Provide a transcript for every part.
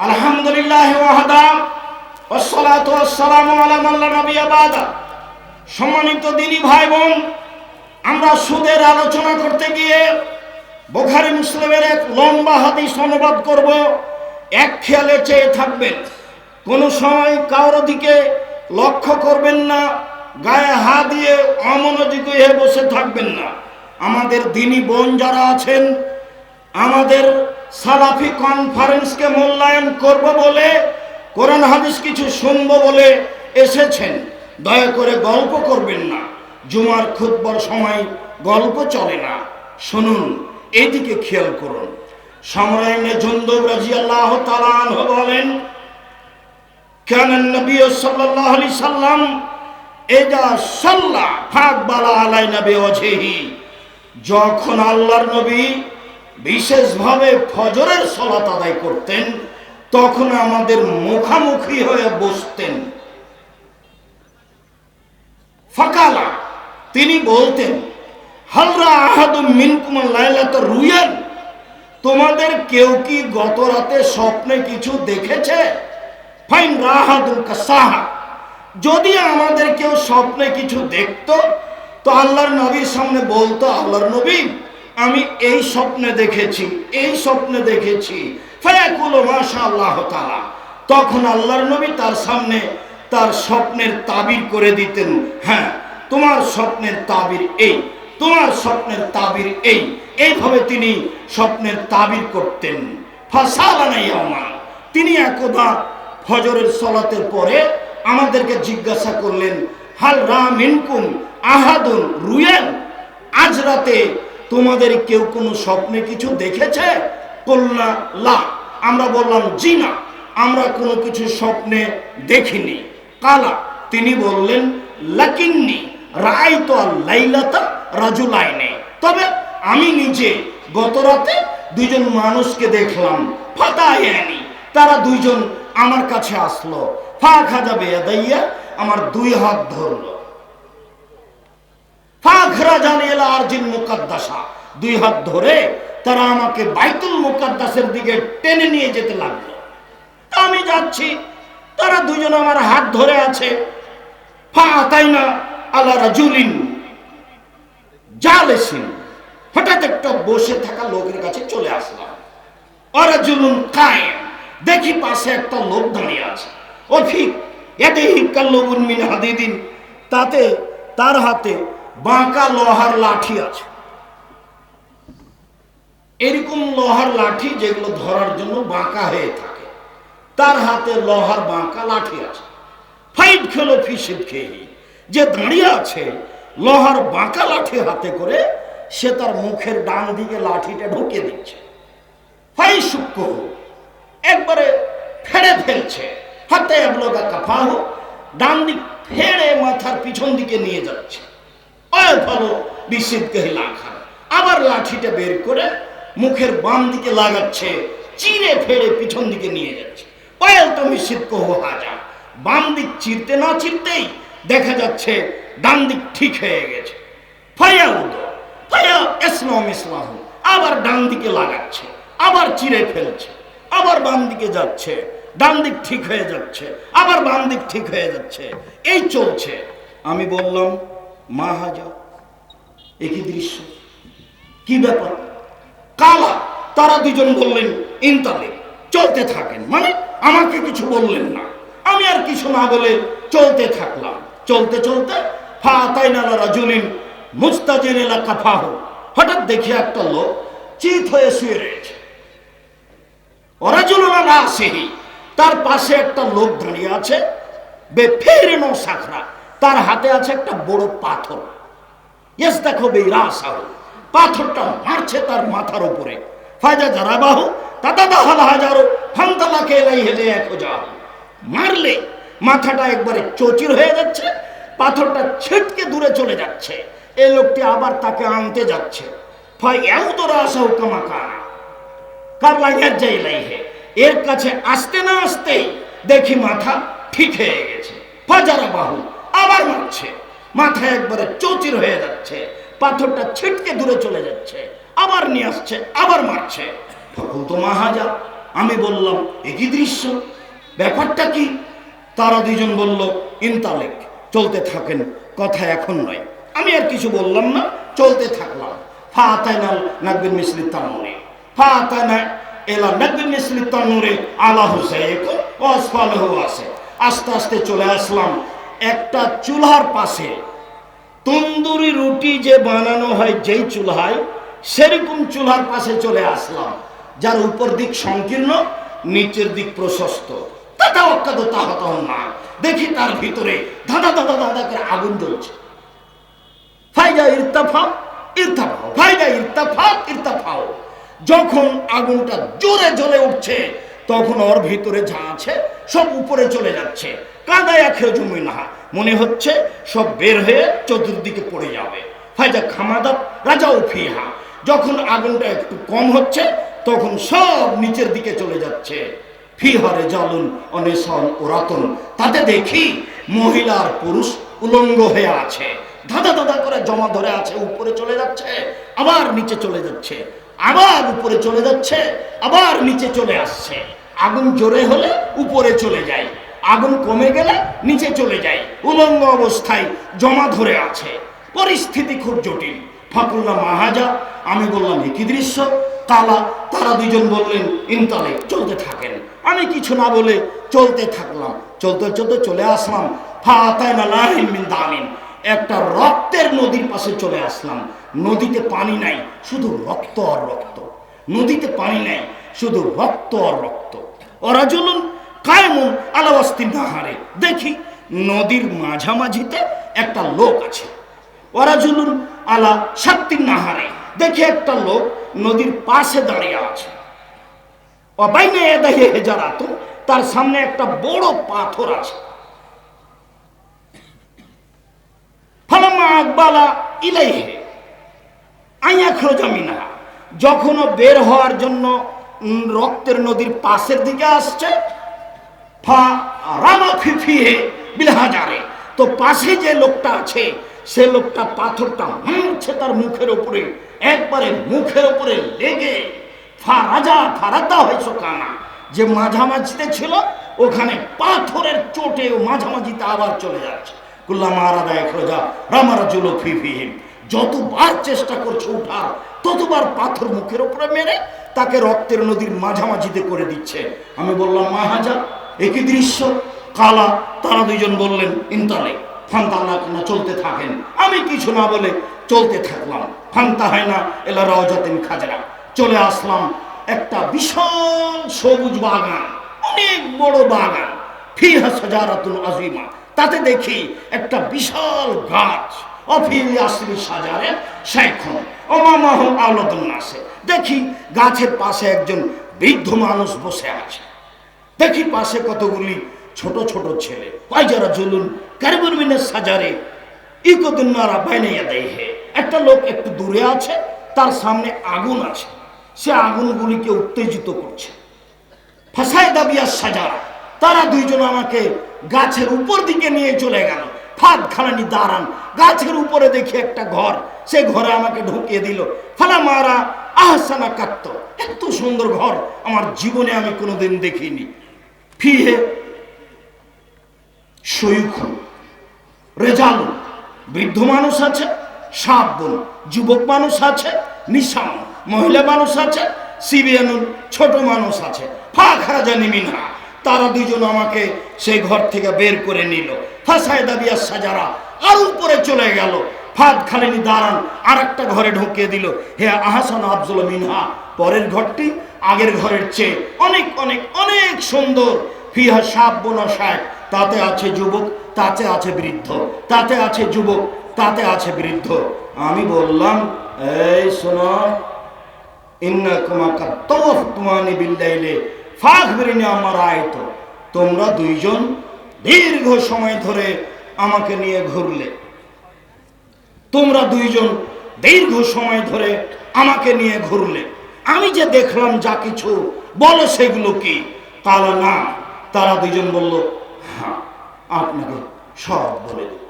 আলহামদুলিল্লাহ ওয়াহদা والصلاة والسلام على من لا نبي بعده সম্মানিত দিনী ভাই বোন আমরা সুদের আলোচনা করতে গিয়ে বোখারি মুসলিমের এক লম্বা হাদিস অনুবাদ করব এক খেয়ালে চেয়ে থাকবেন কোনো সময় কারোর দিকে লক্ষ্য করবেন না গায়ে হা দিয়ে অমনোযোগী হয়ে বসে থাকবেন না আমাদের দিনী বোন যারা আছেন আমাদের সালাফি কনফারেন্সকে মূল্যায়ন করব বলে, কোরআন হাদিস কিছু শুনব বলে এসেছেন। দয়া করে গল্প করবেন না। জুমার খুতবার সময় গল্প চলে না। শুনুন, এদিকে খেয়াল করুন। সমরাইনে জন্দব রাজিয়াল্লাহ তালান বলেন, কেন নবী সাল্লাল্লাহু আলাইহি সাল্লাম এজা সাল্লা ফাক বালা আলাই নবী ওজেহি যখন আল্লাহর নবী বিশেষভাবে ফজরের সলাত আদায় করতেন, তখন আমাদের মুখামুখি হয়ে বসতেন। ফাকালা, তিনি বলতেন, হালরা আহাদুম মিনকুম লাইলাত রুয়ান তোমাদের কেউ কি গত রাতে স্বপ্নে কিছু দেখেছে? ফাইন রাহাদুল কাসাহা, যদি আমাদের কেউ স্বপ্নে কিছু দেখত, তো আল্লাহর নবীর সামনে বলতো, আল্লাহর নবী আমি এই স্বপ্নে দেখেছি, এই স্বপ্নে দেখেছি। তখন আল্লাহর নবী তার সামনে তার স্বপ্নের তাবির করে দিতেন। হ্যাঁ তোমার স্বপ্নের তাবির এই, তোমার স্বপ্নের তাবির এই। এইভাবে তিনি স্বপ্নের তাবির করতেন। তিনি একদা ফজরের সলাতের পরে আমাদেরকে জিজ্ঞাসা করলেন, হাল রাম মিনকুম আহাদুন রুয়েন? আজ রাতে তোমাদের কেউ কোনো স্বপ্নে কিছু দেখেছে? কল্লা, লা। আমরা বললাম, জি না, আমরা কোনো কিছু স্বপ্নে দেখিনি। কালা, তিনি বললেন, লাকিন্নি রায় তো লাইলাতা রাজুলাইনে। তবে আমি নিজে গত রাতে দুইজন মানুষকে দেখলাম, ফাতায়ানি। তারা দুইজন আমার কাছে আসলো। ফা খাজা বেয়াদাইয়া আমার দুই হাত ধরলো। ফাখরা জানিয়েলা আরজিন মুকাদ্দাসা। দুই হাত ধরে তারা আমাকে বাইতুল মুকাদ্দাসের দিকে টেনে নিয়ে যেতে লাগল। আমি যাচ্ছি, তারা দুজন আমার হাত ধরে আছে। ফা আতাইনা আলা রাজুলিন জালেসিন। হঠাৎ একটা বসে থাকা লোকের কাছে চলে আসলাম। অরাজুলুন কায়েম। দেখি পাশে একটা লোক দাঁড়িয়ে আছে। অফিক এতে হিক্কাল্লবুন মিন হাদিদিন। তাতে, তার হাতে বাঁকা লোহার লাঠি আছে। এরকম লোহার লাঠি যেগুলো ধরার জন্য বাঁকা হয়ে থাকে। তার হাতে লোহার বাঁকা লাঠি আছে। ফাইট খেলো ফিসিদ খেয়ে। যে দাঁড়িয়ে আছে, লোহার বাঁকা লাঠি হাতে করে, সে তার মুখের ডান দিকে লাঠিটা ঢুকে দিচ্ছে। ফাই সূক্ষ্ম একবারে ফেড়ে ফেলছে। হাতে এবলোগা কাফাহ ডান দিক ফেড়ে মাথার পিছন দিকে নিয়ে যাচ্ছে। অয় ফলো বিশিদ কেহিলা খান আবার লাঠিটা বের করে মুখের বাম দিকে লাগাচ্ছে, চিরে ফেড়ে পিছন দিকে নিয়ে যাচ্ছে। অয়েল তো মিশিদ কহ হাজা বাম দিক চিরতে না চিরতেই দেখা যাচ্ছে ডান দিক ঠিক হয়ে গেছে। ফায়া উদো ফায়া ইসলাম ইসলাম আবার ডান দিকে লাগাচ্ছে, আবার চিরে ফেলছে। আবার বাম দিকে যাচ্ছে, ডান দিক ঠিক হয়ে যাচ্ছে, আবার বাম দিক ঠিক হয়ে যাচ্ছে। এই চলছে। আমি বললাম মা হাজা, একই দৃশ্য। কি ব্যাপার? কালা, তারা দুজন বললেন, ইনতালে, চলতে থাকেন। মানে আমাকে কিছু বললেন না। আমি আর কিছু না বলে চলতে থাকলাম। চলতে চলতে হঠাৎ দেখি একটা লোক চিত হয়ে শুয়ে রয়েছে। অরাজুলনা না সেহি তার পাশে একটা লোক দাঁড়িয়ে আছে বে ফেরেনো সাখরা। তার হাতে আছে একটা বড় পাথর। ইয়েস দেখো বে রাসাহ পাথরটা মারছে তার মাথার উপরে। ফায়দা যারা বাহু তাতা দাহাল হাজারো ফান্তালাকে এলাই হেলে এক যাও মারলে মাথাটা একবারে চচির হয়ে যাচ্ছে, পাথরটা ছিটকে দূরে চলে যাচ্ছে। এই লোকটি আবার তাকে আনতে যাচ্ছে। ফাই এও তোরা আসাও কামাকা কাবলা যাই হে এর কাছে আসতে না আসতেই দেখি মাথা ঠিক হয়ে গেছে। ফাজারা বাহু আবার মারছে। মাথা একবারে চৌচির হয়ে যাচ্ছে। পাথরটা ছিটকে দূরে চলে যাচ্ছে। আবার নিয়ে আসছে, আবার মারছে। ফকুল তো মাহাজা আমি বললাম একই দৃশ্য? ব্যাপারটা কি? তারা দুজন বলল, ইনতালেক, চলতে থাকেন, কথা এখন নয়। আমি আর কিছু বললাম না, চলতে থাকলাম। ফা ফাতাইনাল নাকবিন মিসলি তানুরে ফাতাইনা এলা নাকবিন মিসলি তানুরে আলা হুসাইক ওয়াসফালহু আছে আস্তে আস্তে চলে আসলাম। একটা চুলার পাশে তন্দুরি রুটি যে বানানো হয়, যেই চুলহায় সেরকম চুলার পাশে চলে আসলাম, যার উপর দিক সংকীর্ণ, নিচের দিক প্রশস্ত। তাতা অক্কাদ তাহত না দেখি তার ভিতরে ধাঁধা ধাঁধা ধাঁধা করে আগুন জ্বলছে। ফাইদা ইরতাফা ইরতাফাও ফাইদা ইরতাফা ইরতাফাও যখন আগুনটা জোরে জ্বলে উঠছে, তখন ওর ভিতরে যা আছে সব উপরে চলে যাচ্ছে। কাদায় খেয়ে জমি না মনে হচ্ছে সব বের হয়ে চতুর্দিকে পড়ে যাবে। ফাইদা খামাদা রাজাও ফিহা। যখন আগুনটা একটু কম হচ্ছে, তখন সব নিচের দিকে চলে যাচ্ছে। ফিহারে জ্বালুন অনেশন ওরাতন তাতে দেখি মহিলার পুরুষ উলঙ্গ হয়ে আছে। ধাঁধা ধাঁধা করে জমা ধরে আছে, উপরে চলে যাচ্ছে, আবার নিচে চলে যাচ্ছে, আবার উপরে চলে যাচ্ছে, আবার নিচে চলে আসছে। আগুন জোরে হলে উপরে চলে যায়। আগুন কমে গেলে নিচে চলে যায়। উলঙ্গ অবস্থায় জমা ধরে আছে। পরিস্থিতি খুব জটিল। ফাকুল্লা মাহাজা আমি বললাম একই দৃশ্য কালা তারা দুজন বললেন, ইনতালে, চলতে থাকেন। আমি কিছু না বলে চলতে থাকলাম। চলতে চলতে চলে আসলাম। একটা রক্তের নদীর পাশে চলে আসলাম। নদীতে পানি নাই, শুধু রক্ত আর রক্ত। নদীতে পানি নাই, শুধু রক্ত আর রক্ত। ওরা চলুন কায়মন আলাবাস্তিন নাহারে। দেখি, নদীর মাঝামাঝিতে একটা লোক আছে। ওরা জুলুন আলা সাত্তিন নাহারে। দেখি একটা লোক নদীর পাশে দাঁড়িয়ে আছে। অবাইনে হেজারাতো, তার সামনে একটা বড় পাথর আছে। ফালামা আকবালা ইলাইহে, আইয়া খোঁজামিনা যখন বের হওয়ার জন্য রক্তের নদীর পাশের দিকে আসছে ফা রামা ফিফিয়ে বিলহাজারে। তো পাশে যে লোকটা আছে, সে লোকটা পাথরটা মারছে তার মুখের উপরে, একবারে মুখের উপরে লেগে ফা রাজা ফারাতা হয়েছে কানা যে মাঝামাঝিতে ছিল, ওখানে পাথরের চোটে ও মাঝামাঝিতে আবার চলে যাচ্ছে। কুল্লা মারা দেয় খোঁজা রামারা জুলো ফিফিহীন যতবার চেষ্টা করছে উঠার, ততবার পাথর মুখের উপরে মেরে তাকে রক্তের নদীর মাঝামাঝিতে করে দিচ্ছে। আমি বললাম মাহাজা একই দৃশ্য। কালা, তারা দুইজন বললেন, ইন্তালে, ফান্তা আল্লাহ না চলতে থাকেন। আমি কিছু না বলে চলতে থাকলাম। ফান্তা হয় না, এলা রওজাতিন খাজরা। চলে আসলাম একটা বিশাল সবুজ বাগান, অনেক বড় বাগান। ফিহা সাজারাতুল আজিমা তাতে দেখি একটা বিশাল গাছ। দেখি গাছের পাশে একজন বৃদ্ধ মানুষ বসে আছে। দেখি পাশে কতগুলি ছোট ছোট ছেলে। পাইজারা জুলুন কারিবুর মিনের সাজারে বাইনাইয়া দেয় হে একটা লোক একটু দূরে আছে, তার সামনে আগুন আছে। সে আগুনগুলিকে উত্তেজিত করছে। ফাঁসায় দাবিয়া সাজারা তারা দুইজন আমাকে গাছের উপর দিকে নিয়ে চলে গেল। ফাঁদ খালানি দাঁড়ান। গাছের উপরে দেখি একটা ঘর। সে ঘরে আমাকে ঢুকিয়ে দিল। ফালা মারা আহসানা কাত্ত। এত সুন্দর ঘর আমার জীবনে আমি কোনোদিন দেখিনি। ফিহে সৈখুন রেজালু, বৃদ্ধ মানুষ আছে সাপ বোন যুবক মানুষ আছে, নিশান, মহিলা মানুষ আছে সিবিয়ানুন ছোট মানুষ আছে ফা খারাজা নিমিনহা তারা দুজন আমাকে সেই ঘর থেকে বের করে নিল। ফাঁসায় দাবিয়া সাজারা, আর উপরে চলে গেল। ফাঁদ খালেনি দাঁড়ান আর একটা ঘরে ঢুকিয়ে দিল। হে আহাসান আফজল মিনহা পরের ঘরটি আগের ঘরের চেয়ে অনেক অনেক অনেক সুন্দর। ফিহা সাপ বোনা শাক তাতে আছে যুবক, তাতে আছে বৃদ্ধ, তাতে আছে যুবক, তাতে আছে বৃদ্ধ। আমি বললাম, এই শোনো তোমরা দুইজন দীর্ঘ সময় ধরে আমাকে নিয়ে ঘুরলে। তোমরা দুইজন দীর্ঘ সময় ধরে আমাকে নিয়ে ঘুরলে। আমি যে দেখলাম যা কিছু, বলো সেগুলো কি? তারা না, তারা দুইজন বলল হ্যাঁ আপনাকে সব বলে দেব।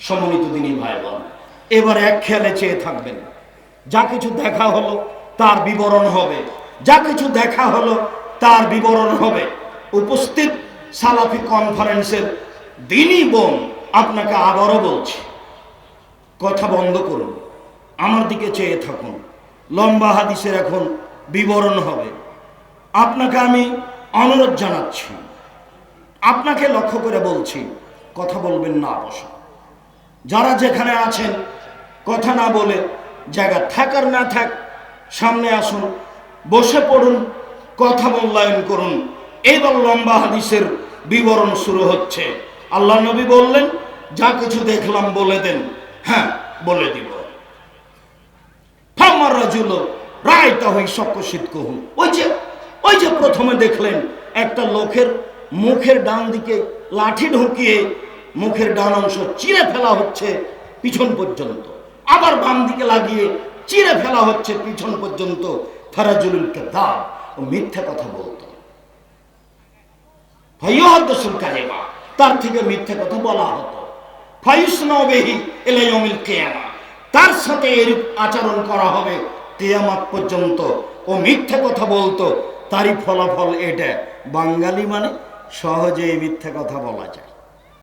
সম্মানিত দিনী ভাই বোন এবার এক খেয়ালে চেয়ে থাকবেন। যা কিছু দেখা হলো, তার বিবরণ হবে। যা কিছু দেখা হলো, তার বিবরণ হবে। উপস্থিত সালাফি কনফারেন্সের দিনই বোন আপনাকে আবারও বলছি, কথা বন্ধ করুন, আমার দিকে চেয়ে থাকুন। লম্বা হাদিসের এখন বিবরণ হবে। আপনাকে আমি অনুরোধ জানাচ্ছি, আপনাকে লক্ষ্য করে বলছি, কথা বলবেন না বসা যারা যেখানে আছেন, কথা না বলে জায়গা থাকার না থাক, সামনে আসুন, বসে পড়ুন, কথা মূল্যায়ন করুন। এইবার লম্বা হাদিসের বিবরণ শুরু হচ্ছে। আল্লাহ নবী বললেন, যা কিছু দেখলাম বলে দেন। হ্যাঁ বলে দিব। ফামার রাজুল, রায় তাহই সকশিত কহুন ওই যে ওই যে প্রথমে দেখলেন, একটা লোকের মুখের ডান দিকে লাঠি ঢুকিয়ে মুখের ডান অংশ চিরে ফেলা হচ্ছে পিছন পর্যন্ত। আবার বাম দিকে লাগিয়ে চিরে ফেলা হচ্ছে পিছন পর্যন্ত ফারাজুলুল কেদাব ও মিথ্যা কথা বলতো। ফাইয়ুহাদ্দিসুল কাযিবা তার থেকে মিথ্যা কথা বলা হতো। ফায়ুসনাবেহি ইলা ইয়াউমিল কিয়ামা। তার সাথে এরূপ আচরণ করা হবে। কিয়ামত পর্যন্ত ও মিথ্যে কথা বলতো, তারই ফলাফল এটা। বাঙালি মানে সহজে এই মিথ্যে কথা বলা যায়।